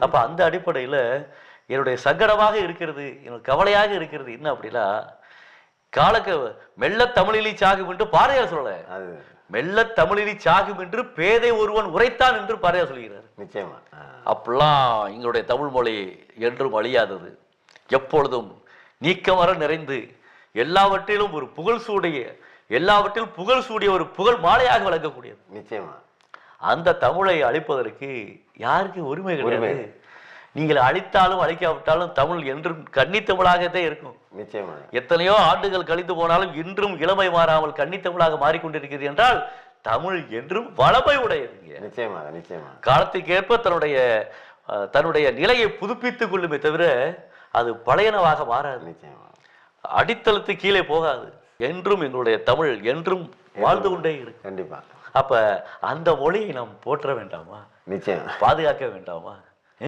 அப்ப அந்த அடிப்படையில என்னுடைய சங்கடமாக இருக்கிறது எனக்கு கவலையாக இருக்கிறது என்ன அப்படின்னா காலக்க மெல்ல தமிழிலி சாகும் என்று பாரதியார் சொல்லல. அது. மெல்ல தமிழிலி சாகும் என்று பேதை ஒருவன் உரைத்தான் என்று பாரதியார் சொல்கிறார் நிச்சயமா. ஆ. அப்படிலாம் எங்களுடைய தமிழ் மொழி என்றும் அழியாதது. எப்பொழுதும் நீக்கமர நிறைந்து எல்லாவற்றிலும் ஒரு புகழ் சூடிய எல்லாவற்றிலும் புகழ் சூடிய ஒரு புகழ் மாலையாக விளங்கக்கூடியது. நிச்சயமா. அந்த தமிழை அழிப்பதற்கு யாருக்கு உரிமை கிடையாது. நீங்கள் அழித்தாலும் அழிக்காவிட்டாலும் தமிழ் என்றும் கன்னித்தமிழாகத்தான் இருக்கும். நிச்சயமா எத்தனையோ ஆண்டுகள் கழிந்து போனாலும் இன்றும் இளமை மாறாமல் கன்னித்தமிழாக மாறிக்கொண்டிருக்கிறது என்றால் தமிழ் என்றும் வளமை உடையதுங்க. நிச்சயமாக நிச்சயமா காலத்துக்கேற்ப தன்னுடைய தன்னுடைய நிலையை புதுப்பித்துக் கொள்ளுமே தவிர அது பழையனவாக மாறாது. நிச்சயமா அடித்தளத்து கீழே போகாது. என்றும் எங்களுடைய தமிழ் என்றும் வாழ்ந்து கொண்டே இருக்கு கண்டிப்பா அப்ப அந்த மொழியை நாம் போற்ற வேண்டாமா? நிச்சயம். பாதுகாக்க வேண்டாமா?